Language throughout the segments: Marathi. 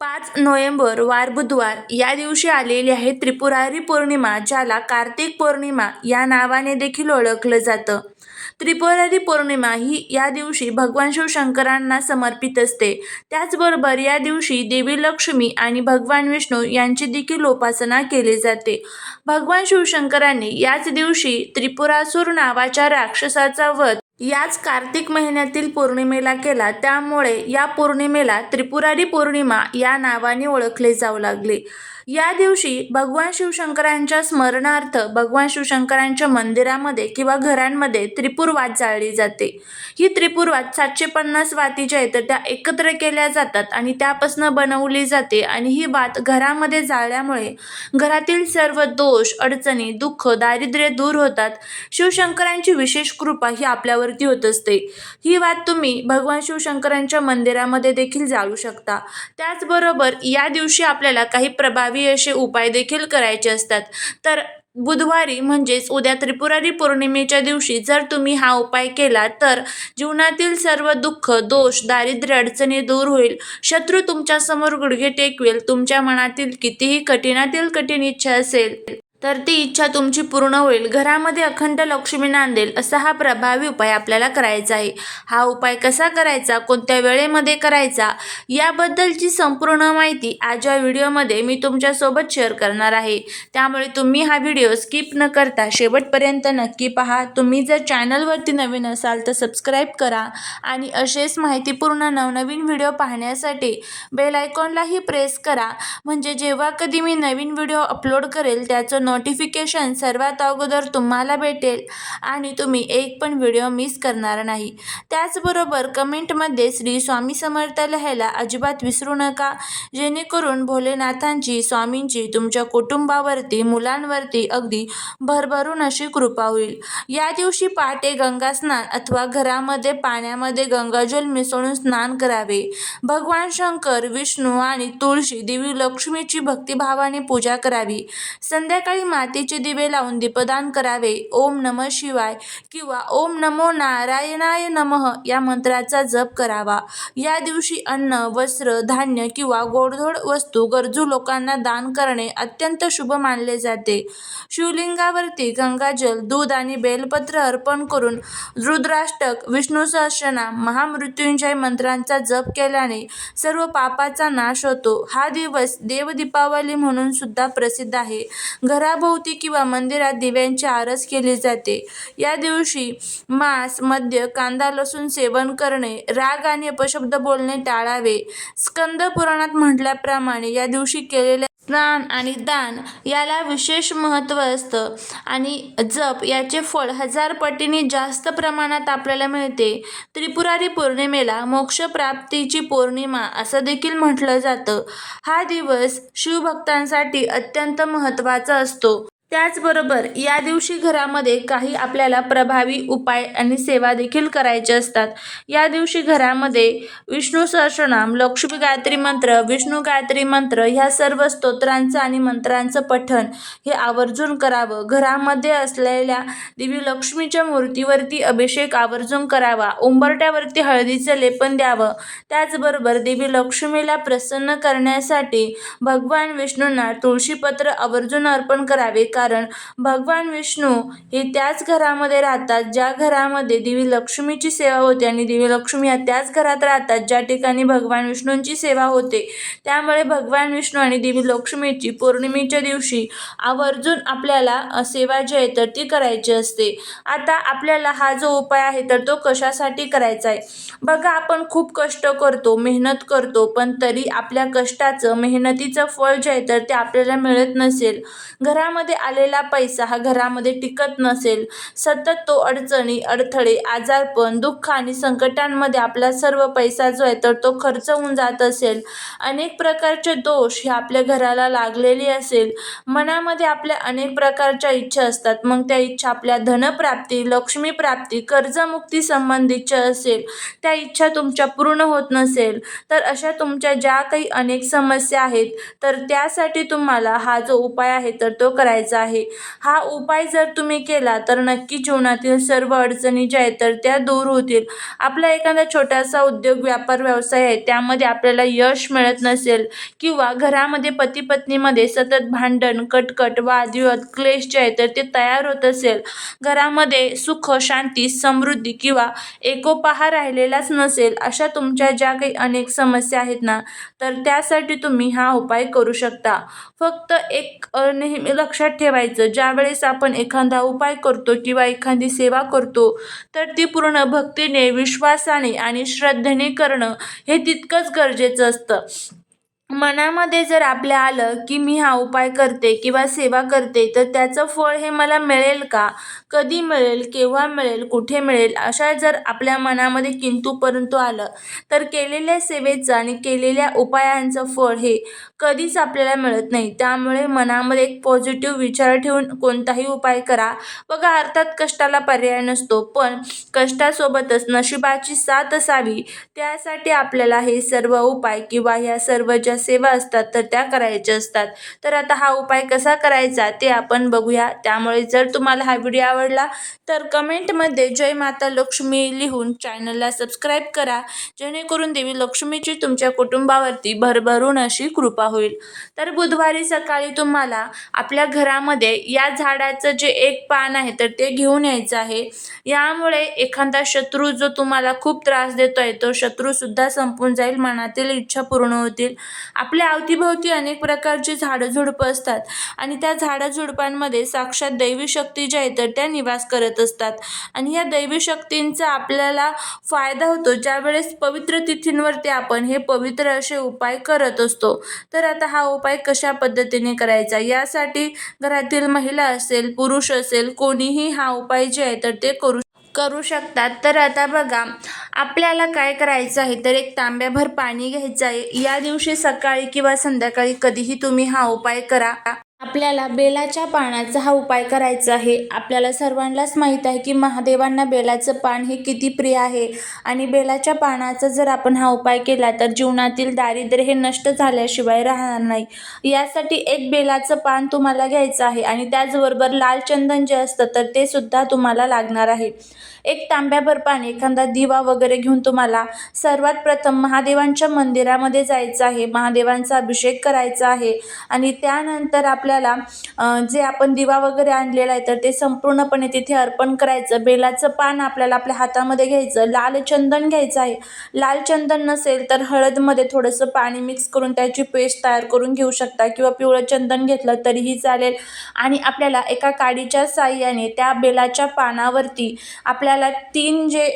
पाच नोव्हेंबर वार बुधवार या दिवशी आलेली आहे त्रिपुरारी पौर्णिमा ज्याला कार्तिक पौर्णिमा या नावाने देखील ओळखलं जातं. त्रिपुरारी पौर्णिमा ही या दिवशी भगवान शिवशंकरांना समर्पित असते. त्याचबरोबर या दिवशी देवी लक्ष्मी आणि भगवान विष्णू यांची देखील उपासना केली जाते. भगवान शिवशंकरांनी याच दिवशी त्रिपुरासूर नावाच्या राक्षसाचा वध याच कार्तिक महिन्यातील पौर्णिमेला केला त्यामुळे या पौर्णिमेला त्रिपुरारी पौर्णिमा या नावाने ओळखले जाऊ लागले. या दिवशी भगवान शिवशंकरांच्या स्मरणार्थ भगवान शिवशंकरांच्या मंदिरामध्ये किंवा घरांमध्ये त्रिपुरवाद जाळली जाते. ही त्रिपुरवाद सातशे पन्नास वाती ज्या आहेत तर त्या एकत्र केल्या जातात आणि त्यापासून बनवली जाते आणि ही वात घरामध्ये जाळल्यामुळे घरातील सर्व दोष अडचणी दुःख दारिद्र्य दूर होतात. शिवशंकरांची विशेष कृपा ही आपल्यावरती होत असते. ही वात तुम्ही भगवान शिवशंकरांच्या मंदिरामध्ये देखील जाळू शकता. त्याचबरोबर या दिवशी आपल्याला काही प्रभावी असे उपाय देखील करायचे असतात. तर बुधवारी म्हणजेच उद्या त्रिपुरारी पौर्णिमेच्या दिवशी जर तुम्ही हा उपाय केला तर जीवनातील सर्व दुःख दोष दारिद्र्य अडचणी दूर होईल. शत्रू तुमच्यासमोर गुडघे टेकवेल. तुमच्या मनातील कितीही कठीणातील कठीण इच्छा असेल तर ती इच्छा तुमची पूर्ण होईल. घरामध्ये अखंड लक्ष्मी नांदेल असा हा प्रभावी उपाय आपल्याला करायचा आहे. हा उपाय कसा करायचा? कोणत्या वेळेमध्ये करायचा? याबद्दलची संपूर्ण माहिती आज या व्हिडिओमध्ये मी तुमच्यासोबत शेअर करणार आहे. त्यामुळे तुम्ही हा व्हिडिओ स्किप न करता शेवटपर्यंत नक्की पहा. तुम्ही जर चॅनलवरती नवीन असाल तर सबस्क्राईब करा आणि असेच माहितीपूर्ण नवनवीन व्हिडिओ पाहण्यासाठी बेल आयकॉनलाही प्रेस करा. म्हणजे जेव्हा कधी मी नवीन व्हिडिओ अपलोड करेल त्याचं नोटिफिकेशन सर्वात अगोदर तुम्हाला भेटेल आणि तुम्ही एक पण व्हिडिओ मिस करणार नाही. त्याचबरोबर कमेंटमध्ये श्री स्वामी समर्थ लिहायला अजिबात विसरू नका. जेणेकरून भोलेनाथांची स्वामींची तुमच्या कुटुंबावरती मुलांवरती अगदी भरभरून अशी कृपा होईल. या दिवशी पहाटे गंगा स्नान अथवा घरामध्ये पाण्यामध्ये गंगाजल मिसळून स्नान करावे. भगवान शंकर विष्णू आणि तुळशी देवी लक्ष्मीची भक्तिभावाने पूजा करावी. संध्याकाळी मातीचे दिवे लावून दीपदान करावे. ओम नम शिवाय किंवा ओम नमो नारायणाय नमः या मंत्राचा जप करावा. या दिवशी अन्न वस्त्र धान्य किंवा गोडधोड वस्तू गरजू लोकांना दान करणे अत्यंत शुभ मानले जाते. शिवलिंगावरती गंगाजल दूध आणि बेलपत्र अर्पण करून रुद्राष्टक विष्णू सहस्रनाम महामृत्युंजय मंत्रांचा जप केल्याने सर्व पापाचा नाश होतो. हा दिवस देव दीपावली म्हणून सुद्धा प्रसिद्ध आहे. घराभोवती किंवा मंदिरात दिव्यांची आरस केली जाते. या दिवशी मांस मद्य कांदा लसूण सेवन करणे राग आणि अपशब्द बोलणे टाळावे. स्कंद पुराणात म्हटल्याप्रमाणे या दिवशी केलेल्या स्नान आणि दान याला विशेष महत्त्व असतं. आणि जप याचे फळ हजार पटीने जास्त प्रमाणात आपल्याला मिळते. त्रिपुरारी पौर्णिमेला मोक्षप्राप्तीची पौर्णिमा असं देखील म्हटलं जातं. हा दिवस शिवभक्तांसाठी अत्यंत महत्त्वाचा असतो. त्याचबरोबर या दिवशी घरामध्ये काही आपल्याला प्रभावी उपाय आणि सेवा देखील करायचे असतात. या दिवशी घरामध्ये विष्णू सहस्रनाम लक्ष्मी गायत्री मंत्र विष्णू गायत्री मंत्र ह्या सर्व स्तोत्रांचं आणि मंत्रांचं पठण हे आवर्जून करावं. घरामध्ये असलेल्या देवी लक्ष्मीच्या मूर्तीवरती अभिषेक आवर्जून करावा. उंबरट्यावरती हळदीचं लेपन द्यावं. त्याचबरोबर देवी लक्ष्मीला प्रसन्न करण्यासाठी भगवान विष्णूंना तुळशीपत्र आवर्जून अर्पण करावे. कारण भगवान विष्णू हे त्याच घरामध्ये राहतात ज्या घरामध्ये देवी लक्ष्मीची सेवा होते आणि देवी लक्ष्मी या त्याच घरात राहतात ज्या ठिकाणी भगवान विष्णूंची सेवा होते. त्यामुळे भगवान विष्णू आणि देवी लक्ष्मीची पौर्णिमेच्या दिवशी आवर्जून आपल्याला सेवा जी आहे तर ती करायची असते. आता आपल्याला हा जो उपाय आहे तर तो कशासाठी करायचा आहे? बघा आपण खूप कष्ट करतो मेहनत करतो पण तरी आपल्या कष्टाचं मेहनतीचं फळ जे आहे तर ते आपल्याला मिळत नसेल. घरामध्ये आलेला पैसा हा घरामध्ये टिकत नसेल. सतत तो अडचणी अडथळे आजारपण दुःख आणि संकटांमध्ये आपला सर्व पैसा जो आहे तर तो खर्च होऊन जात असेल. अनेक प्रकारचे दोष हे आपल्या घराला लागलेले असेल. मनामध्ये आपल्या अनेक प्रकारच्या इच्छा असतात. मग त्या इच्छा आपल्या धनप्राप्ती लक्ष्मीप्राप्ती कर्जमुक्ती संबंधीच्या असेल. त्या इच्छा तुमच्या पूर्ण होत नसेल. तर अशा तुमच्या ज्या काही अनेक समस्या आहेत तर त्यासाठी तुम्हाला हा जो उपाय आहे तर तो करायचा करायचा आहे. हा उपाय जर तुम्ही केला तर नक्की जीवनातील सर्व अडचणी ज्या आहेत तर त्या दूर होतील. आपला एखादा छोटासा उद्योग व्यापार व्यवसाय आहे त्यामध्ये आपल्याला यश मिळत नसेल किंवा घरामध्ये पती पत्नीमध्ये सतत भांडण कटकट वादविवाद क्लेश जे आहे तर ते तयार होत असेल. घरामध्ये सुख शांती समृद्धी किंवा एकोपहा राहिलेलाच नसेल अशा तुमच्या ज्या काही अनेक समस्या आहेत ना तर त्यासाठी तुम्ही हा उपाय करू शकता. फक्त एक नेहमी लक्षात ठेवायचं. ज्यावेळेस आपण एखादा उपाय करतो किंवा एखादी सेवा करतो तर ती पूर्ण भक्तीने विश्वासाने आणि श्रद्धेने करणं हे तितकंच गरजेचं असतं. मनामध्ये जर आपल्या आलं की मी हा उपाय करते किंवा सेवा करते तर त्याचं फळ हे मला मिळेल का? कधी मिळेल? केव्हा मिळेल? कुठे मिळेल? अशा जर आपल्या मनामध्ये किंतु परंतु आलं तर केलेल्या सेवेचं आणि केलेल्या उपायांचं फळ हे कधीच आपल्याला मिळत नाही. त्यामुळे मनामध्ये एक पॉझिटिव्ह विचार ठेवून कोणताही उपाय करा. बघा अर्थात कष्टाला पर्याय नसतो पण कष्टासोबतच नशिबाची साथ असावी. त्यासाठी आपल्याला हे सर्व उपाय किंवा ह्या सर्व ज्या सेवा असतात तर त्या करायच्या असतात. तर आता हा उपाय कसा करायचा ते आपण बघूया. त्यामुळे जर तुम्हाला हा व्हिडिओ आवडला तर कमेंटमध्ये जय माता लक्ष्मी लिहून चॅनलला सबस्क्राईब करा. जेणेकरून देवी लक्ष्मीची तुमच्या कुटुंबावरती भरभरून अशी कृपा होईल. तर बुधवारी सकाळी तुम्हाला आपल्या घरामध्ये या झाडाचं जे एक पान आहे तर ते घेऊन यायचं आहे. यामुळे एखादा शत्रू जो तुम्हाला खूप त्रास देतो आहे तो शत्रूसुद्धा संपून जाईल मनातील इच्छा पूर्ण होतील. आपल्या अवतीभोवती अनेक प्रकारची झाडं झुडपं असतात आणि त्या झाडं झुडपांमध्ये साक्षात दैवी शक्ती ज्या आहेत तर त्या निवास करत असतात. आणि या दैवी शक्तींचा आपल्याला फायदा होतो. ज्यावेळेस पवित्र तिथींवरती आपण हे पवित्र असे उपाय करत असतो तर आता हा उपाय कशा पद्धतीने करायचा? यासाठी घरातील महिला असेल पुरुष असेल कोणीही हा उपाय जे आहे तर ते करू करू शकतात. तर आता बघा आपल्याला काय करायचं आहे? तर एक तांब्याभर पाणी घ्यायचं आहे. या दिवशी सकाळी किंवा संध्याकाळी कधीही तुम्ही हा उपाय करा. आपल्याला बेलाच्या पानाचा हा उपाय करायचा आहे. आपल्याला सर्वांनाच माहीत आहे की महादेवांना बेलाचं पान हे किती प्रिय आहे. आणि बेलाच्या पानाचा जर आपण हा उपाय केला तर जीवनातील दारिद्र्य हे नष्ट झाल्याशिवाय राहणार नाही. यासाठी एक बेलाचं पान तुम्हाला घ्यायचं आहे आणि त्याचबरोबर लाल चंदन जे असतं तर ते सुद्धा तुम्हाला लागणार आहे. एक तांब्याभर पाणी एखादा दिवा वगैरे घेऊन तुम्हाला सर्वात प्रथम महादेवांच्या मंदिरामध्ये जायचं आहे. महादेवांचा अभिषेक करायचा आहे. आणि त्यानंतर आपल्याला जे आपण दिवा वगैरे आणलेला आहे तर ते संपूर्णपणे तिथे अर्पण करायचं. बेलाचं पान आपल्याला आपल्या हातामध्ये घ्यायचं. लाल चंदन घ्यायचं आहे. लाल चंदन नसेल तर हळदमध्ये थोडंसं पाणी मिक्स करून त्याची पेस्ट तयार करून घेऊ शकता किंवा पिवळं चंदन घेतलं तरीही चालेल. आणि आपल्याला एका काडीच्या साह्याने त्या बेलाच्या पानावरती आपल्याला तीन जे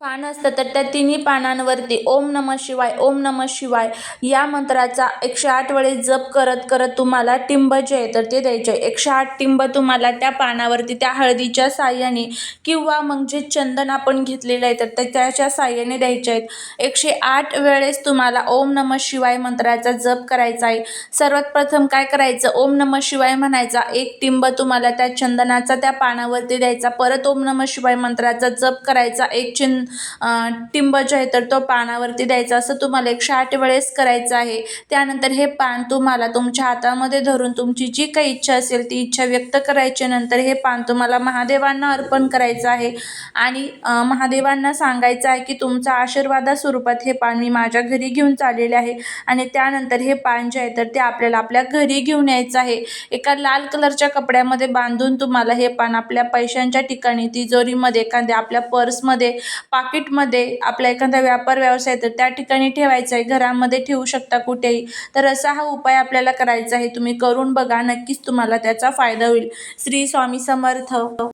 पान असतं तर त्या तिन्ही पानांवरती ओम नम शिवाय ओम नम शिवाय या मंत्राचा एकशे आठ वेळेस जप करत करत तुम्हाला टिंब जे आहे तर ते द्यायचे. आहे एकशे आठ टिंब तुम्हाला त्या पानावरती त्या हळदीच्या साह्याने किंवा मग जे चंदन आपण घेतलेलं आहे तर त्याच्या साह्याने द्यायचे आहेत. एकशे आठ वेळेस तुम्हाला ओम नम शिवाय मंत्राचा जप करायचा आहे. सर्वात प्रथम काय करायचं? ओम नम शिवाय म्हणायचा. एक टिंब तुम्हाला त्या चंदनाचा त्या पानावरती द्यायचा. परत ओम नम शिवाय मंत्राचा जप करायचा. एक चिन टिंब जे आहे तर तो पानावरती द्यायचा असं तुम्हाला एकशे आठ वेळेस करायचं आहे. त्यानंतर हे पान तुम्हाला तुमच्या हातामध्ये धरून तुमची जी काही इच्छा असेल ती इच्छा व्यक्त करायची नंतर हे पान तुम्हाला महादेवांना अर्पण करायचं आहे. आणि महादेवांना सांगायचं आहे की तुमचा आशीर्वादा स्वरूपात हे पान मी माझ्या घरी घेऊन चाललेले आहे. आणि त्यानंतर हे पान जे आहे तर ते आपल्याला आपल्या घरी घेऊन यायचं आहे. एका लाल कलरच्या कपड्यामध्ये बांधून तुम्हाला हे पान आपल्या पैशांच्या ठिकाणी तिजोरीमध्ये एखाद्या आपल्या पर्समध्ये पाकिटमध्ये आपला एखादा व्यापार व्यवसाय तर त्या ठिकाणी ठेवायचा आहे. घरामध्ये ठेवू शकता कुठेही. तर असा हा उपाय आपल्याला करायचा आहे. तुम्ही करून बघा. नक्कीच तुम्हाला त्याचा फायदा होईल. श्री स्वामी समर्थ.